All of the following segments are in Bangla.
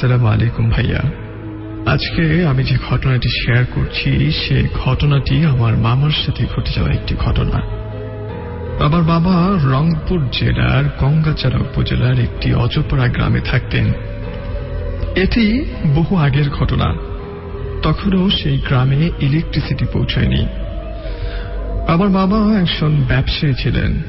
আসসালামু আলাইকুম ভাইয়া। আজকে আমি যে ঘটনাটি শেয়ার করছি সে ঘটনাটি আমার মামার সাথে ঘটে যাওয়া একটি ঘটনা। আমার বাবা রংপুর জেলার গঙ্গাচারা উপজেলার একটি অজপড়া গ্রামে থাকতেন। এটি বহু আগের ঘটনা। তখনও সেই গ্রামে ইলেকট্রিসিটি পৌঁছায়নি। আমার বাবা একজন ব্যবসায়ী ছিলেন।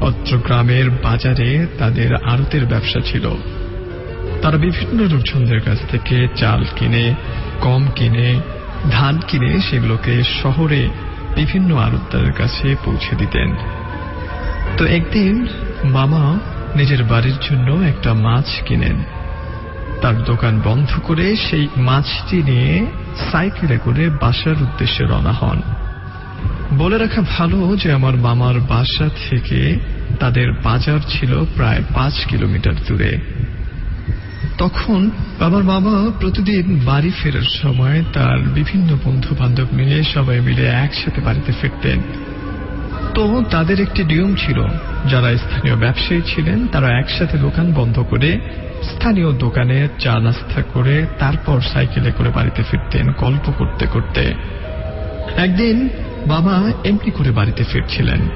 অত্র গ্রামের বাজারে তাদের আড়তের ব্যবসা ছিল। তারা বিভিন্ন লোকজনদের কাছ থেকে চাল কিনে কম কিনে, ধান কিনে সেগুলোকে শহরে বিভিন্ন আড়তদারের কাছে পৌঁছে দিতেন। তো একদিন মামা নিজের বাড়ির জন্য একটা মাছ কিনেন। তার দোকান বন্ধ করে সেই মাছটি নিয়ে সাইকেলে করে বাসার উদ্দেশ্যে রওনা হন। বলে রাখা ভালো যে আমার মামার বাসা থেকে তাদের বাজার ছিল প্রায় পাঁচ কিলোমিটার দূরে। তখন আমার মামা প্রতিদিন বাড়ি ফেরার সময় তার বিভিন্ন বন্ধু বান্ধব মিলে সবাই মিলে একসাথে বাড়িতে ফিরতেন। তো তাদের একটি নিয়ম ছিল, যারা স্থানীয় ব্যবসায়ী ছিলেন তারা একসাথে দোকান বন্ধ করে স্থানীয় দোকানে চা নাস্তা করে তারপর সাইকেলে করে বাড়িতে ফিরতেন গল্প করতে করতে। একদিন বাবা এমনি করে বাড়িতে ফিরছিলেন।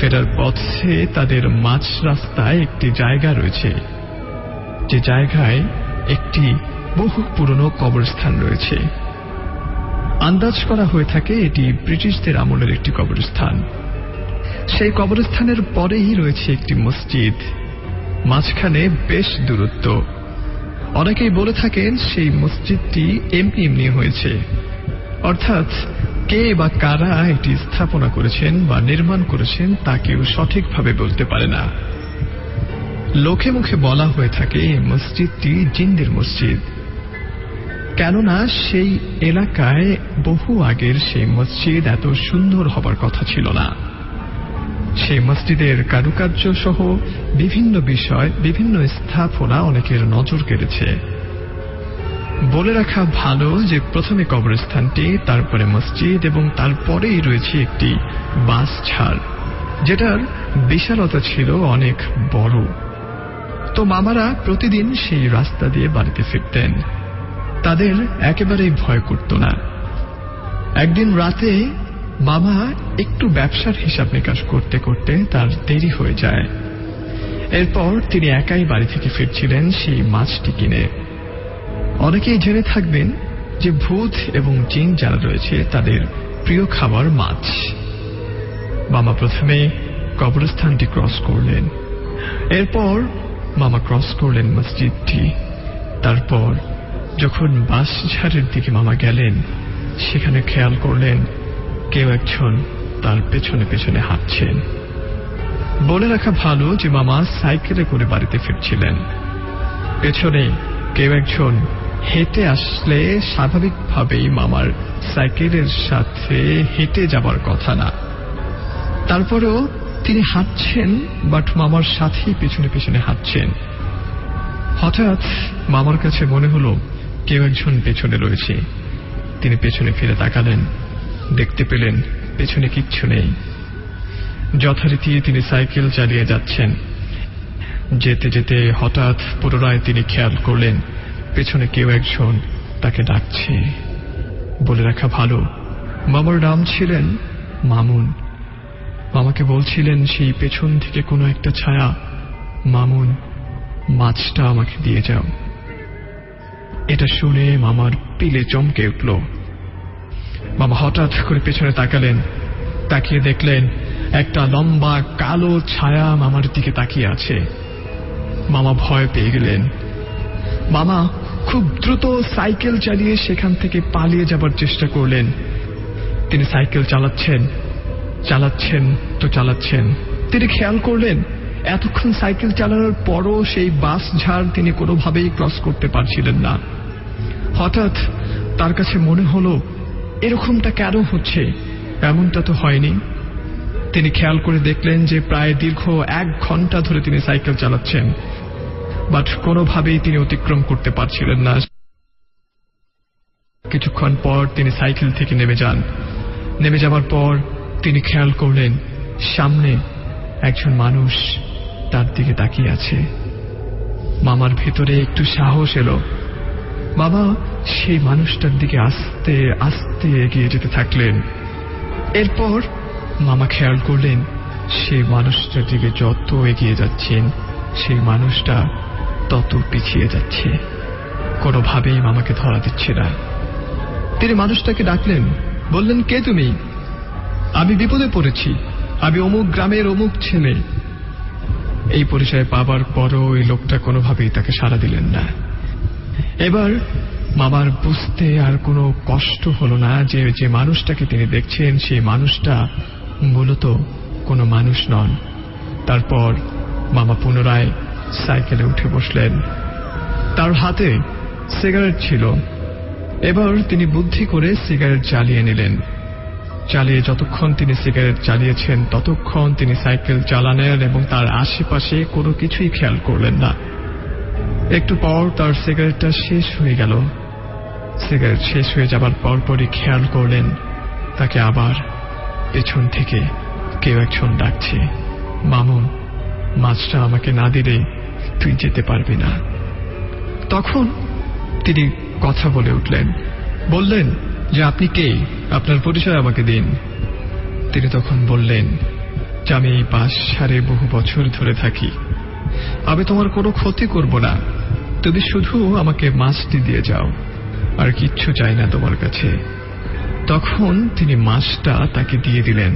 ফেরার পথে তাদের মাঝ রাস্তায় একটি জায়গা রয়েছে। যে জায়গায় একটি বহু পুরনো কবরস্থান রয়েছে। আন্দাজ করা হয়ে থাকে এটি ব্রিটিশদের আমলের একটি কবরস্থান। সেই কবরস্থানের পরেই রয়েছে একটি মসজিদ। মাঝখানে বেশ দূরত্ব। অনেকেই বলে থাকেন সেই মসজিদটি এমনি এমনি হয়েছে। অর্থাৎ কে বা কারা এটি স্থাপনা করেছেন বা নির্মাণ করেছেন তা কেউ সঠিকভাবে বলতে পারে না। লোকে মুখে বলা হয়ে থাকে এই মসজিদটি জিন্দের মসজিদ। কেননা সেই এলাকায় বহু আগের সেই মসজিদ এত সুন্দর হবার কথা ছিল না। সেই মসজিদের কারুকার্য সহ বিভিন্ন বিষয়, বিভিন্ন স্থাপনা অনেকের নজর কেড়েছে। বলে রাখা ভালো যে প্রথমে কবরস্থানটি, তারপরে মসজিদ এবং তারপরেই রয়েছে একটি বাস ছাড়, যেটার বিশালতা ছিল অনেক বড়। তো মামারা প্রতিদিন সেই রাস্তা দিয়ে বাড়িতে ফিরতেন। তাদের একেবারেই ভয় করত না। একদিন রাতে মামা একটু ব্যবসার হিসাব নিকাশ করতে করতে তার দেরি হয়ে যায়। এরপর তিনি একাই বাড়ি থেকে ফিরছিলেন সেই মাছটি কিনে। অনেকেই জেনে থাকবেন যে ভূত এবং জিন যারা রয়েছে তাদের প্রিয় খাবার মাছ। মামা প্রথমে কবরস্থানটি ক্রস করলেন। এরপর মামা ক্রস করলেন মসজিদটি। তারপর যখন বাস ঝাড়ের দিকে মামা গেলেন, সেখানে খেয়াল করলেন কেউ একজন তার পেছনে পেছনে হাঁটছেন। বলে রাখা ভালো যে মামা সাইকেলে করে বাড়িতে ফিরছিলেন। পেছনে কেউ একজন হেঁটে আসলে স্বাভাবিকভাবেই মামার সাইকেলের সাথে হেঁটে যাবার কথা না। তারপরেও তিনি হাঁটছেন বাট মামার সাথেই পেছনে পেছনে হাঁটছেন। হঠাৎ মামার কাছে মনে হলো, কেউ একজন পেছনে রয়েছে। তিনি পেছনে ফিরে তাকালেন, দেখতে পেলেন পেছনে কিচ্ছু নেই। যথারীতি তিনি সাইকেল চালিয়ে যাচ্ছেন। যেতে যেতে হঠাৎ পুনরায় তিনি খেয়াল করলেন, পেছনে কেউ একজন তাকে ডাকছে। বলে রাখা ভালো, মামার নাম ছিলেন মামুন। মামাকে বলছিলেন, সেই পেছন থেকে কোনো একটা ছায়া। মামুন, মাছটা আমাকে দিয়ে যাও। এটা শুনে মামার পিলে চমকে উঠল। মামা হঠাৎ করে পেছনে তাকালেন, তাকিয়ে দেখলেন একটা লম্বা কালো ছায়া মামার দিকে তাকিয়ে আছে। মামা ভয় পেয়ে গেলেন। মামা খুব দ্রুত সাইকেল চালিয়ে সেখান থেকে পালিয়ে যাবার চেষ্টা করলেন। তিনি সাইকেল চালাচ্ছেন চালাচ্ছেন তো চালাচ্ছেন। তিনি খেয়াল করলেন, এতক্ষণ সাইকেল চালানোর পরও সেই বাস ঝাড় তিনি কোনোভাবেই ক্রস করতে পারছিলেন না। হঠাৎ তার কাছে মনে হলো, এরকমটা কেন হচ্ছে? এমনটা তো হয়নি। তিনি খেয়াল করে দেখলেন যে প্রায় দীর্ঘ এক ঘণ্টা ধরে তিনি সাইকেল চালাচ্ছেন, বাট কোনোভাবেই তিনি অতিক্রম করতে পারছিলেন না। কিছুক্ষণ পর তিনি সাইকেল থেকে নেমে যান। নেমে যাবার পর তিনি খেয়াল করলেন, সামনে একজন মানুষ তার দিকে তাকিয়ে আছে। মামার ভেতরে একটু সাহস এলো। বাবা সেই মানুষটার দিকে আস্তে আস্তে এগিয়ে যেতে থাকলেন। এরপর মামা খেয়াল করলেন, সেই মানুষটার দিকে যত এগিয়ে যাচ্ছেন, সেই মানুষটা তত পিছিয়ে যাচ্ছে। কোনোভাবেই মামাকে ধরা দিচ্ছে না। তিনি মানুষটাকে ডাকলেন, বললেন, কে তুমি? আমি বিপদে পড়েছি। আমি অমুক গ্রামের অমুক ছেলে। এই পরিচয় পাবার পরও ওই লোকটা কোনোভাবেই তাকে সাড়া দিলেন না। এবার মামার বুঝতে আর কোনো কষ্ট হলো না যে যে মানুষটাকে তিনি দেখছেন, সেই মানুষটা মূলত কোনো মানুষ নন। তারপর মামা পুনরায় সাইকেলে উঠে বসলেন। তার হাতে সিগারেট ছিল। এবার তিনি বুদ্ধি করে সিগারেট জ্বালিয়ে নিলেন। চালিয়ে যতক্ষণ তিনি সিগারেট চালিয়েছেন, ততক্ষণ তিনি সাইকেল চালানেন এবং তার আশেপাশে কোনো কিছুই খেয়াল করলেন না। একটু পর তার সিগারেটটা শেষ হয়ে গেল। সিগারেট শেষ হয়ে যাবার পরপরই খেয়াল করলেন, তাকে আবার পেছন থেকে কেউ একজন ডাকছে। মামুন, মাছটা আমাকে না দিলে তুই যেতে পারবি না। তখন তিনি কথা বলে উঠলেন। বললেন যে আপনি কে? আপনার পরিচয় আমাকে দিন। তিনি তখন বললেন, যে আমি এই বাস সারে বহু বছর ধরে থাকি। আমি তোমার কোনো ক্ষতি করব না। তুমি শুধু আমাকে মাছটি দিয়ে যাও, আর কিচ্ছু চাই না তোমার কাছে। তখন তিনি মাছটা তাকে দিয়ে দিলেন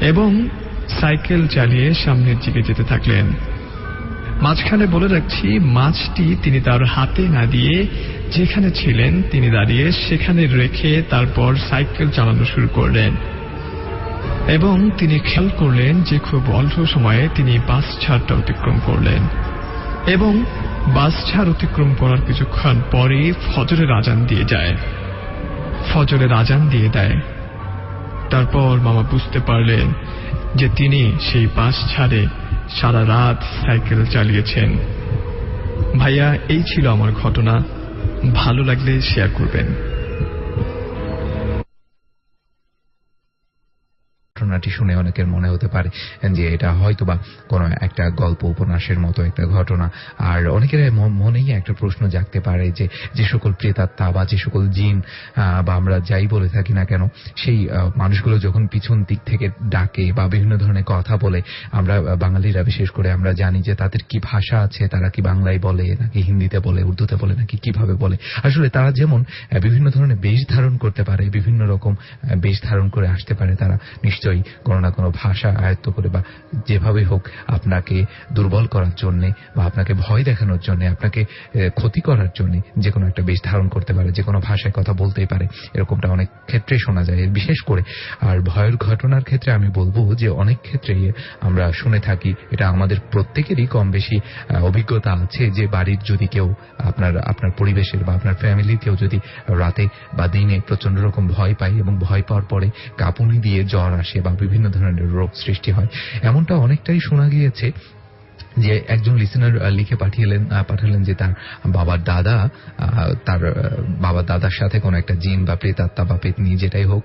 এবং সাইকেল চালিয়ে সামনের দিকে যেতে থাকলেন। মাঝখানে বলে রাখছি, মাছটি তিনি তার হাতে না দিয়ে যেখানে ছিলেন, তিনি দাঁড়িয়ে সেখানে রেখে তারপর সাইকেল চালানো শুরু করলেন। এবং তিনি খেয়াল করলেন যে খুব অল্প সময়ে তিনি বাস ছাড়টা অতিক্রম করলেন। এবং বাস ছাড় অতিক্রম করার কিছুক্ষণ পরে ফজরের আজান দিয়ে যায়। ফজরের আজান দিয়ে দেয়। তারপর মামা বুঝতে পারলেন যে তিনি সেই বাস ছাড়ে সারা রাত সাইকেল চালিয়েছেন। ভাইয়া, এই ছিল আমার ঘটনা। ভালো লাগলে শেয়ার করবেন। ঘটনাটি শুনে অনেকের মনে হতে পারে যে এটা হয়তো বা কোনো একটা গল্প উপন্যাসের মতো একটা ঘটনা। আর অনেকের মনেই একটা প্রশ্ন জাগতে পারে যে যে সকল প্রেতাত্মা বা যে সকল জিন বা আমরা যাই বলে থাকি না কেন, সেই মানুষগুলো যখন পিছন দিক থেকে ডাকে বা বিভিন্ন ধরনের কথা বলে, আমরা বাঙালিরা বিশেষ করে আমরা জানি যে তাদের কি ভাষা আছে, তারা কি বাংলায় বলে, নাকি হিন্দিতে বলে, উর্দুতে বলে, নাকি কীভাবে বলে। আসলে তারা যেমন বিভিন্ন ধরনের বেশ ধারণ করতে পারে, বিভিন্ন রকম বেশ ধারণ করে আসতে পারে তারা। নিশ্চয়ই কোনো না কোনো ভাষা আয়ত্ত করে বা যেভাবে হোক আপনাকে দুর্বল করার জন্য বা আপনাকে ভয় দেখানোর জন্য, আপনাকে ক্ষতি করার জন্য যে কোনো একটা বেশ ধারণ করতে পারে, যে কোনো ভাষায় কথা বলতেই পারে। এরকমটা অনেক ক্ষেত্রে শোনা যায়, বিশেষ করে। আর ভয়ের ঘটনার ক্ষেত্রে আমি বলব যে অনেক ক্ষেত্রেই আমরা শুনে থাকি, এটা আমাদের প্রত্যেকেরই কম বেশি অভিজ্ঞতা আছে যে বাড়ির যদি কেউ আপনার আপনার পরিবেশের বা আপনার ফ্যামিলির কেউ যদি রাতে বা দিনে প্রচণ্ড রকম ভয় পায় এবং ভয় পাওয়ার পরে কাঁপুনি দিয়ে জ্বর আসে বা বিভিন্ন ধরনের রোগ সৃষ্টি হয়। এমনটা অনেকটাই শোনা গিয়েছে যে একজন লিসেনার লিখে পাঠিয়েলেন পাঠালেন যে তার বাবার দাদা তার বাবার দাদার সাথে কোনো একটা জিন বা প্রেতাত্মা বা পেতনি যেটাই হোক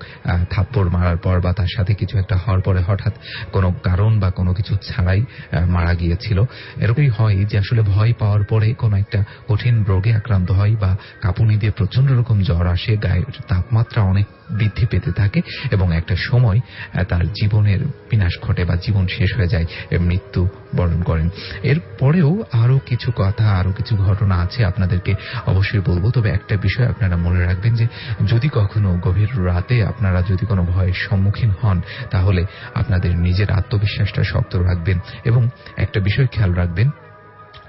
থাপ্পড় মারার পর বা তার সাথে কিছু একটা হওয়ার পরে হঠাৎ কোনো কারণ বা কোনো কিছু ছাড়াই মারা গিয়েছিল। এরকমই হয় যে আসলে ভয় পাওয়ার পরে কোনো একটা কঠিন রোগে আক্রান্ত হয় বা কাঁপুনি দিয়ে প্রচণ্ড রকম জ্বর আসে, গায়ের তাপমাত্রা অনেক বৃদ্ধি পেতে থাকে এবং একটা সময় তার জীবনের বিনাশ ঘটে বা জীবন শেষ হয়ে যায় মৃত্যু বরণ করেন। এর পরেও আরও কিছু কথা আরও কিছু ঘটনা আছে আপনাদেরকে অবশ্যই বলব। তবে একটা বিষয় আপনারা মনে রাখবেন যে, যদি কখনো গভীর রাতে আপনারা যদি কোনো ভয়ের সম্মুখীন হন, তাহলে আপনাদের নিজের আত্মবিশ্বাসটা শক্ত রাখবেন এবং একটা বিষয় খেয়াল রাখবেন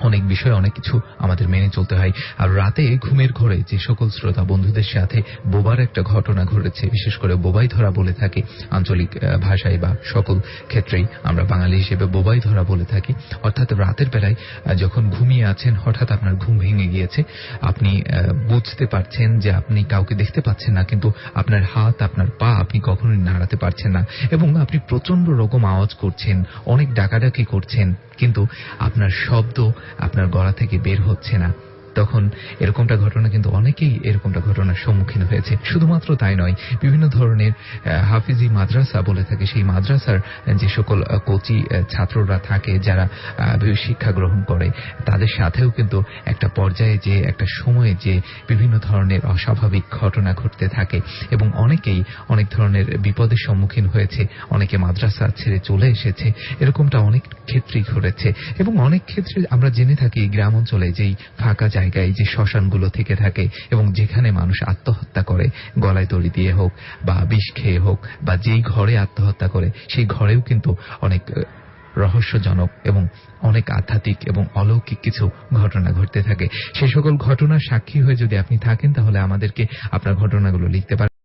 অনেক বিষয় অনেক কিছু আমাদের মেনে চলতে হয়। আর রাতে ঘুমের ঘরে যে সকল শ্রোতা বন্ধুদের সাথে বোবার একটা ঘটনা ঘটেছে, বিশেষ করে বোবাই ধরা বলে থাকে, আঞ্চলিক ভাষায় বা সকল ক্ষেত্রেই আমরা বাঙালি হিসেবে বোবাই ধরা বলে থাকি। অর্থাৎ রাতের বেলায় যখন ঘুমিয়ে আছেন, হঠাৎ আপনার ঘুম ভেঙে গিয়েছে, আপনি বুঝতে পারছেন যে আপনি কাউকে দেখতে পাচ্ছেন না, কিন্তু আপনার হাত, আপনার পা আপনি কখনোই নাড়াতে পারছেন না। এবং আপনি প্রচণ্ড রকম আওয়াজ করছেন, অনেক ডাকাডাকি করছেন, কিন্তু আপনার শব্দ আপনার গলা থেকে বের হচ্ছে না। তখন এরকমটা ঘটনা কিন্তু অনেকেই এরকমটা ঘটনার সম্মুখীন হয়েছে। শুধুমাত্র তাই নয়, বিভিন্ন ধরনের হাফিজি মাদ্রাসা বলে থাকে। সেই মাদ্রাসার যে সকল কোচি ছাত্ররা থাকে, যারা শিক্ষা গ্রহণ করে, তাদের সাথেও কিন্তু একটা পর্যায়ে যে, একটা সময়ে যে বিভিন্ন ধরনের অস্বাভাবিক ঘটনা ঘটতে থাকে এবং অনেকেই অনেক ধরনের বিপদের সম্মুখীন হয়েছে, অনেকে মাদ্রাসা ছেড়ে চলে এসেছে, এরকমটা অনেক ক্ষেত্রেই ঘটেছে। এবং অনেক ক্ষেত্রে আমরা জেনে থাকি গ্রাম অঞ্চলে যেই ফাঁকা জায়গায় যে শ্মশানগুলো থেকে থাকে এবং যেখানে মানুষ আত্মহত্যা করে, গলায় তড়ি দিয়ে হোক বা বিষ খেয়ে হোক বা যেই ঘরে আত্মহত্যা করে, সেই ঘরেও কিন্তু অনেক রহস্যজনক এবং অনেক আধ্যাত্মিক এবং অলৌকিক কিছু ঘটনা ঘটতে থাকে। সে সকল ঘটনার সাক্ষী হয়ে যদি আপনি থাকেন, তাহলে আমাদেরকে আপনার ঘটনাগুলো লিখতে পারেন।